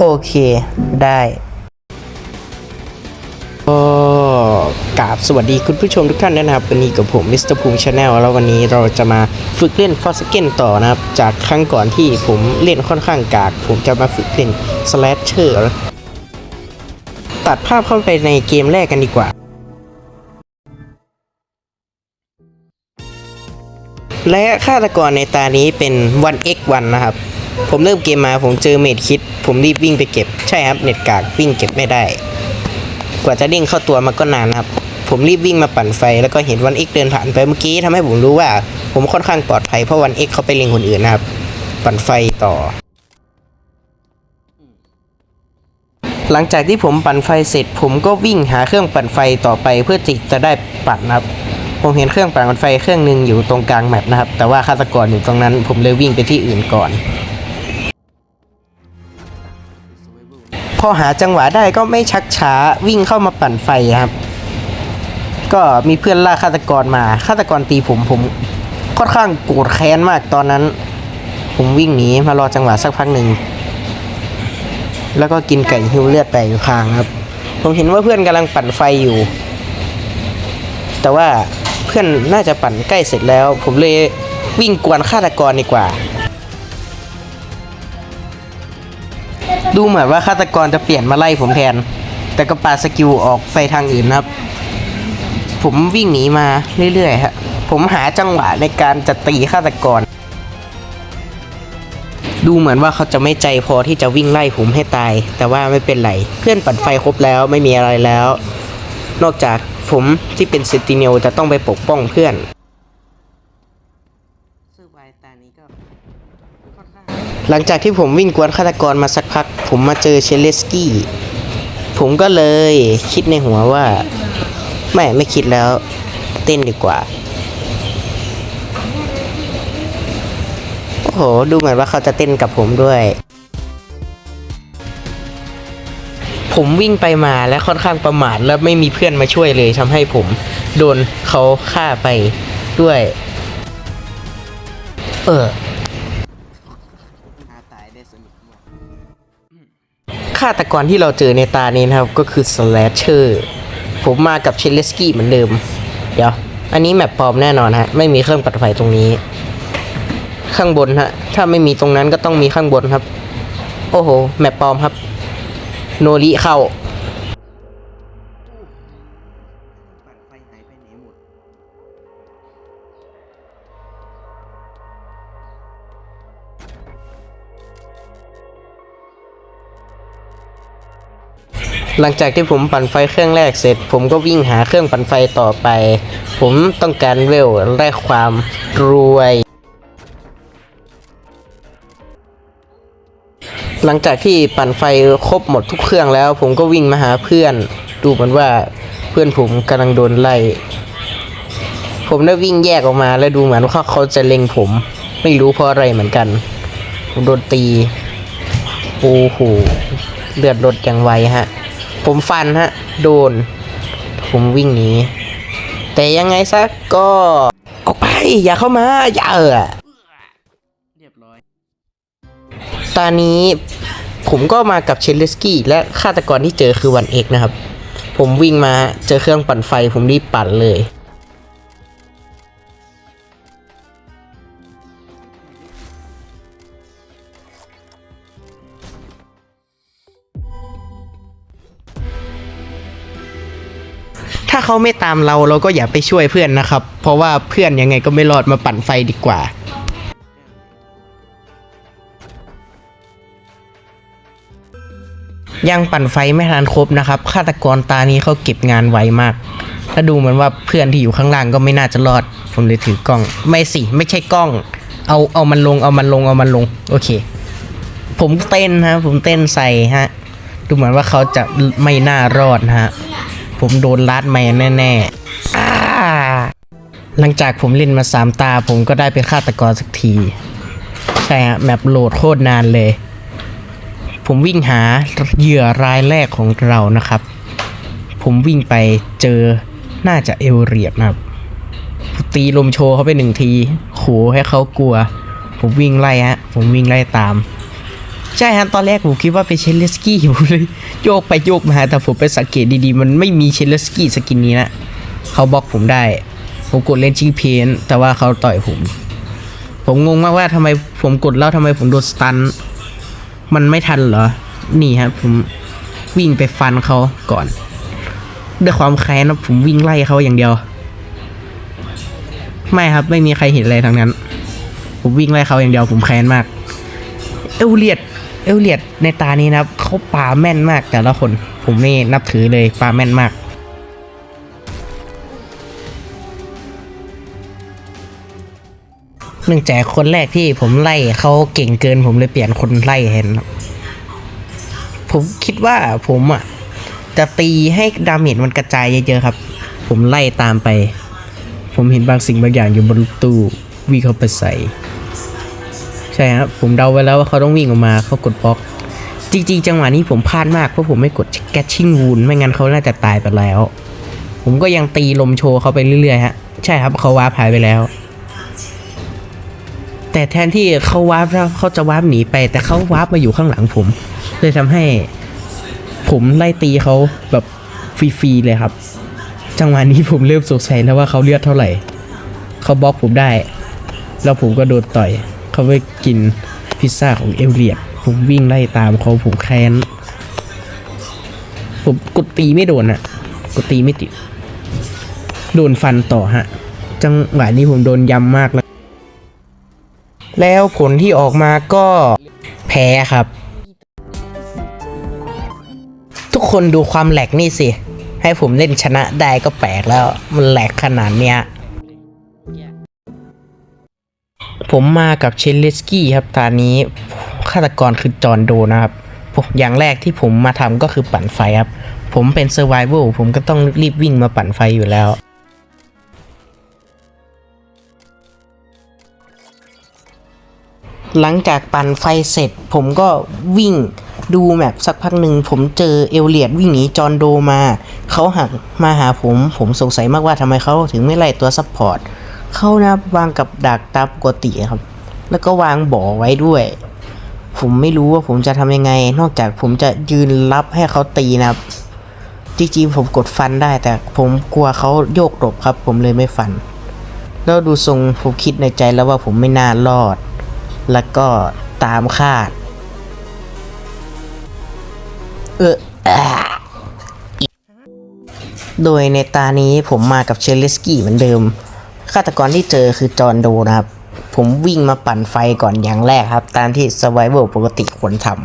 โอเค ได้ก็กราบสวัสดีคุณผู้ชมทุกท่านนะครับ วันนี้กับผมมิสเตอร์ภูมิชาแนลแล้ววันนี้เราจะมาฝึกเล่นฟอสเกนต่อนะครับ จากครั้งก่อนที่ผมเล่นค่อนข้างกาก ผมจะมาฝึกเล่นสแลชเชอร์ตัดภาพเข้าไปในเกมแรกกันดีกว่า และฆาตกรในตานี้เป็น 1x1 นะครับ ผมเริ่มเกมมาผมเจอเมดคิด ผมรีบวิ่งไปเก็บ ใช่ครับ เน็ตกากวิ่งเก็บไม่ได้ กว่าจะเด้งเข้าตัวมันก็นานนะครับ ผมรีบวิ่งมาปั่นไฟ แล้วก็เห็น 1x เอกเดินผ่านไปเมื่อกี้ทำให้ผมรู้ว่า ผมค่อนข้างปลอดภัยเพราะ 1x เอกเขาไปเล็งคนอื่นนะครับ ปั่นไฟต่อ หลังจากที่ผมปั่นไฟเสร็จ ผมก็วิ่งหาเครื่องปั่นไฟต่อไปเพื่อที่จะได้ปั่นนะครับผมเห็นเครื่องปั่นไฟเครื่องหนึ่งอยู่ตรงกลางแมปนะครับ แต่ว่าฆาตกรอยู่ตรงนั้น ผมเลยวิ่งไปที่อื่นก่อน พอหาจังหวะได้ก็ไม่ชักช้าวิ่งเข้ามาปั่นไฟครับ ก็มีเพื่อนล่าฆาตกรมาฆาตกรตีผมผมค่อนข้างโกรธแค้นมากตอนนั้น ผมวิ่งหนีมารอจังหวะสักพักหนึ่งแล้วก็กินไก่หิวเลือดไปอยู่ข้างครับ ผมเห็นว่าเพื่อนกำลังปั่นไฟอยู่ แต่ว่าเพื่อนน่าจะปั่นใกล้เสร็จแล้ว ผมเลยวิ่งกวนฆาตกรดีกว่า ดูเหมือนว่าฆาตกรจะเปลี่ยนมาไล่ผมแทน แต่ก็ปาสกิลออกไปทางอื่นครับ ผมวิ่งหนีมาเรื่อยๆฮะผมหาจังหวะในการจะตีฆาตกร ดูเหมือนว่าเขาจะไม่ใจพอที่จะวิ่งไล่ผมให้ตาย แต่ว่าไม่เป็นไร เพื่อนปั่นไฟครบแล้วไม่มีอะไรแล้ว นอกจากผมที่เป็นเซติเนลจะต้องไปปกป้องเพื่อน หลังจากที่ผมวิ่งกวนฆาตกรมาสักพัก ผมมาเจอเชลเลสกี้ ผมก็เลยคิดในหัวว่า ไม่ไม่คิดแล้วเต้นดีกว่า โอ้โห ดูเหมือนว่าเขาจะเต้นกับผมด้วย ผมวิ่งไปมาและค่อนข้างประมาทและไม่มีเพื่อนมาช่วยเลยทำให้ผมโดนเขาฆ่าไปด้วย เออาตกรที่เราเจอในตานี้นะครับ ก็คือสแลชเชอร์ผมมากับเชลเลสกี้เหมือนเดิม เดี๋ยว อันนี้แมปปลอมแน่นอนฮะ ไม่มีเครื่องปัดไฟตรงนี้ ข้างบนฮะ ถ้าไม่มีตรงนั้นก็ต้องมีข้างบนครับ โอ้โห แมปปลอมครับ โนริเข้า หลังจากที่ผมปั่นไฟเครื่องแรกเสร็จ ผมก็วิ่งหาเครื่องปั่นไฟต่อไป ผมต้องการเวลและความรวย หลังจากที่ปั่นไฟครบหมดทุกเครื่องแล้ว ผมก็วิ่งมาหาเพื่อน ดูเหมือนว่าเพื่อนผมกำลังโดนไล่ผมได้วิ่งแยกออกมาแล้วดูเหมือนว่าเขาจะเล็งผม ไม่รู้เพราะอะไรเหมือนกันผมโดนตีโอ้โหเลือดลดอย่างไวฮะ ผมฟันฮะ โดน ผมวิ่งหนีแต่ยังไงซะก็ออกไป อย่าเข้ามา อย่าเออเรียบร้อย ตอนนี้ผมก็มากับเชลเลสกี้และฆาตกรที่เจอคือวันเอกนะครับ ผมวิ่งมาเจอเครื่องปั่นไฟผมรีบปั่นเลยาเขาไม่ตามเราเราก็อย่าไปช่วยเพื่อนนะครับ เพราะว่าเพื่อนยังไงก็ไม่รอดมาปั่นไฟดีกว่ายังปั่นไฟไม่ทันครบนะครับฆาตกรตานี้เขาเก็บงานไวมาก ถ้าดูเหมือนว่าเพื่อนที่อยู่ข้างล่างก็ไม่น่าจะรอด ผมเลยถือกล้อง ไม่สิ ไม่ใช่กล้อง เอาเอามันลงเอามันลงเอามันลง โอเค ผมเต้นฮะ ผมเต้นใส่ฮะ ดูเหมือนว่าเขาจะไม่น่ารอดนะฮะ ผมโดนลัดแมนแน่ๆหลังจากผมเล่นมาสามตา ผมก็ได้เป็นฆาตกรสักที ใช่ฮะแมปโหลดโคตรนานเลย ผมวิ่งหาเหยื่อรายแรกของเรานะครับ ผมวิ่งไปเจอน่าจะเอลเรียดนะครับตีลมโชว์เขาไปหนึ่งทีขู่ให้เขากลัว ผมวิ่งไล่ฮะ ผมวิ่งไล่ตาม ใช่ฮะตอนแรกผมคิดว่าเป็นเชลเลสกี้อยู่เลยโยกไปโยกมาแต่ผมไปสังเกตดีๆ มันไม่มีเชลเลสกี้สกินนี้นะเขาบล็อกผมได้ ผมกดเล่นจิงเพนแต่ว่าเขาต่อยผม ผมงงมากว่าทำไมผมกดแล้วทำไมผมโดนสตัน มันไม่ทันเหรอ นี่ครับผมวิ่งไปฟันเขาก่อนด้วยความแค้นนะผมวิ่งไล่เขาอย่างเดียว ไม่ครับไม่มีใครเห็นอะไรทั้งนั้น ผมวิ่งไล่เขาอย่างเดียวผมแค้นมาก เอลเลียด เอลเลียดในตานี้นะครับเขาปาแม่นมากแต่ละคน ผมนี่นับถือเลยปาแม่นมากเนื่องจากคนแรกที่ผมไล่เขาเก่งเกิน ผมเลยเปลี่ยนคนไล่แทนครับผมคิดว่าผมอะจะตีให้ดาเมจมันกระจายเยอะๆครับ ผมไล่ตามไป ผมเห็นบางสิ่งบางอย่างอยู่บนตู้วิ่งเข้าไปใส่ ช่ครับ ผมเดาไว้แล้วว่าเขาต้องวิ่งออกมาเขากดบล็อก จริงๆ จังหวะนี้ผมพลาดมากเพราะผมไม่กดแกชชิ่งวูนไม่งั้นเขาน่าจะตายไปแล้ว ผมก็ยังตีลมโชว์เขาไปเรื่อยๆฮะ ใช่ครับเขาวาร์ปหายไปแล้ว แต่แทนที่เขาวาร์ปแล้วเขาจะวาร์ปหนีไป แต่เขาวาร์ปมาอยู่ข้างหลังผม เลยทำให้ ผมไล่ตีเขาแบบฟรีๆเลยครับ จังหวะนี้ผมเริ่มสงสัยแล้วว่าเขาเลือดเท่าไหร่เขาบล็อกผมได้ แล้วผมก็โดนต่อย เขาไปกินพิซซ่าของเอลเลียดผมวิ่งไล่ตามเขาผมแค้น ผมกดตีไม่โดนอะกดตีไม่ติด โดนฟันต่อฮะ จังหวะนี้ผมโดนยำมากแล้ว แล้วผลที่ออกมาก็แพ้ครับ ทุกคนดูความแหลกนี่สิ ให้ผมเล่นชนะได้ก็แปลกแล้ว มันแหลกขนาดเนี้ย ผมมากับเชลเลสกี้ครับตอนนี้ฆาตกรคือจอห์นโดนะครับ อย่างแรกที่ผมมาทำก็คือปั่นไฟครับ ผมเป็นเซอร์ไวเวลผมก็ต้องรีบวิ่งมาปั่นไฟอยู่แล้วหลังจากปั่นไฟเสร็จ ผมก็วิ่งดูแมปสักพักหนึ่งผมเจอเอลเลียดวิ่งหนีจอห์นโดมา เขาหักมาหาผม ผมสงสัยมากว่าทำไมเขาถึงไม่ไล่ตัวซัพพอร์ต เขานะวางกับดักตามปกติครับ แล้วก็วางบ่อไว้ด้วย ผมไม่รู้ว่าผมจะทำยังไง นอกจากผมจะยืนรับให้เขาตีนะครับจริงๆผมกดฟันได้แต่ผมกลัวเขาโยกหลบครับ ผมเลยไม่ฟัน แล้วดูทรงผมคิดในใจแล้วว่าผมไม่น่ารอด แล้วก็ตามคาด เออโดยในตานี้ผมมากับเชลเลสกี้เหมือนเดิม ฆาตกรที่เจอคือจอห์นโดนะครับ ผมวิ่งมาปั่นไฟก่อนอย่างแรกครับ ตามที่ Survival ปกติควรทำ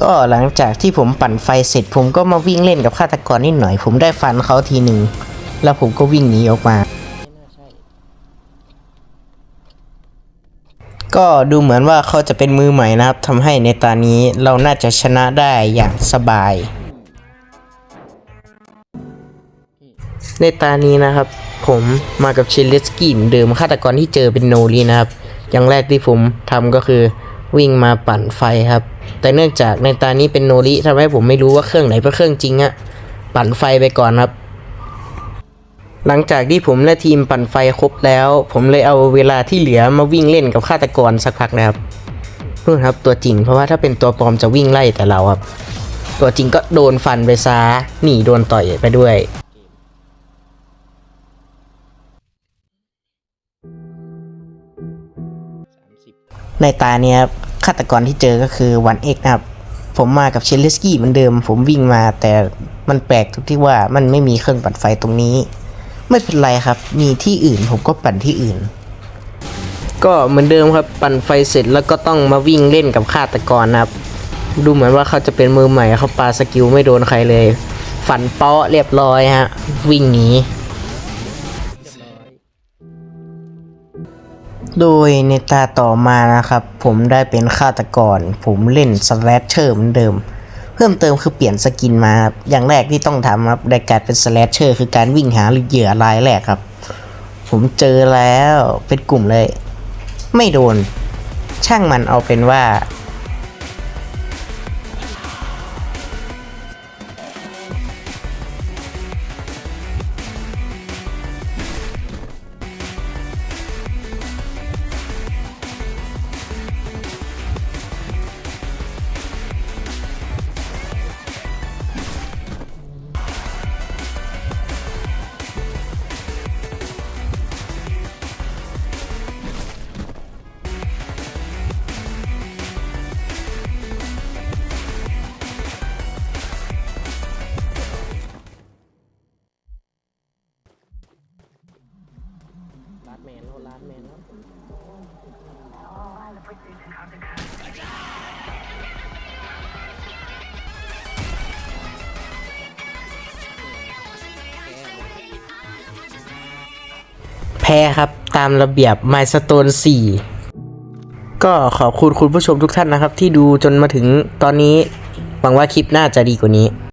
ก็หลังจากที่ผมปั่นไฟเสร็จ ผมก็มาวิ่งเล่นกับฆาตกรนิดหน่อย ผมได้ฟันเขาทีหนึ่งแล้วผมก็วิ่งหนีออกมา ก็ดูเหมือนว่าเขาจะเป็นมือใหม่นะครับทำให้ในตานี้เราน่าจะชนะได้อย่างสบาย ในตานี้นะครับ ผมมากับเชลเลสกี้เหมือนเดิมฆาตกรที่เจอเป็นโนรีนะครับ อย่างแรกที่ผมทำก็คือวิ่งมาปั่นไฟครับ แต่เนื่องจากในตานี้เป็นโนริทำให้ผมไม่รู้ว่าเครื่องไหนเป็นเครื่องจริงอะปั่นไฟไปก่อนครับ หลังจากที่ผมและทีมปั่นไฟครบแล้ว ผมเลยเอาเวลาที่เหลือมาวิ่งเล่นกับฆาตกรสักพักนะครับนู่นครับตัวจริงเพราะว่าถ้าเป็นตัวปลอมจะวิ่งไล่แต่เราครับ ตัวจริงก็โดนฟันไปซาหนีโดนต่อยไปด้วย ในตาเนี้ยครับฆาตกรที่เจอก็คือวันเอกนะครับ ผมมากับเชลเลสกี้เหมือนเดิม ผมวิ่งมาแต่มันแปลกตรงที่ว่ามันไม่มีเครื่องปั่นไฟตรงนี้ ไม่เป็นไรครับ มีที่อื่นผมก็ปั่นที่อื่น ก็เหมือนเดิมครับปั่นไฟเสร็จแล้วก็ต้องมาวิ่งเล่นกับฆาตกรนะครับ ดูเหมือนว่าเขาจะเป็นมือใหม่เขาปาสกิลไม่โดนใครเลย ฝันเปาะเรียบร้อยฮะวิ่งหนี โดยในตาต่อมานะครับ ผมได้เป็นฆาตกร ผมเล่นสแลชเชอร์เหมือนเดิม เพิ่มเติมคือเปลี่ยนสกินมาครับอย่างแรกที่ต้องทำครับในการเป็นสแลชเชอร์คือการวิ่งหาเหยื่อรายแรกครับ ผมเจอแล้วเป็นกลุ่มเลย ไม่โดน ช่างมันเอาเป็นว่า แพ้ครับตามระเบียบ My Stone 4 ก็ขอบคุณคุณผู้ชมทุกท่านนะครับ ที่ดูจนมาถึงตอนนี้ หวังว่าคลิปหน้าจะดีกว่านี้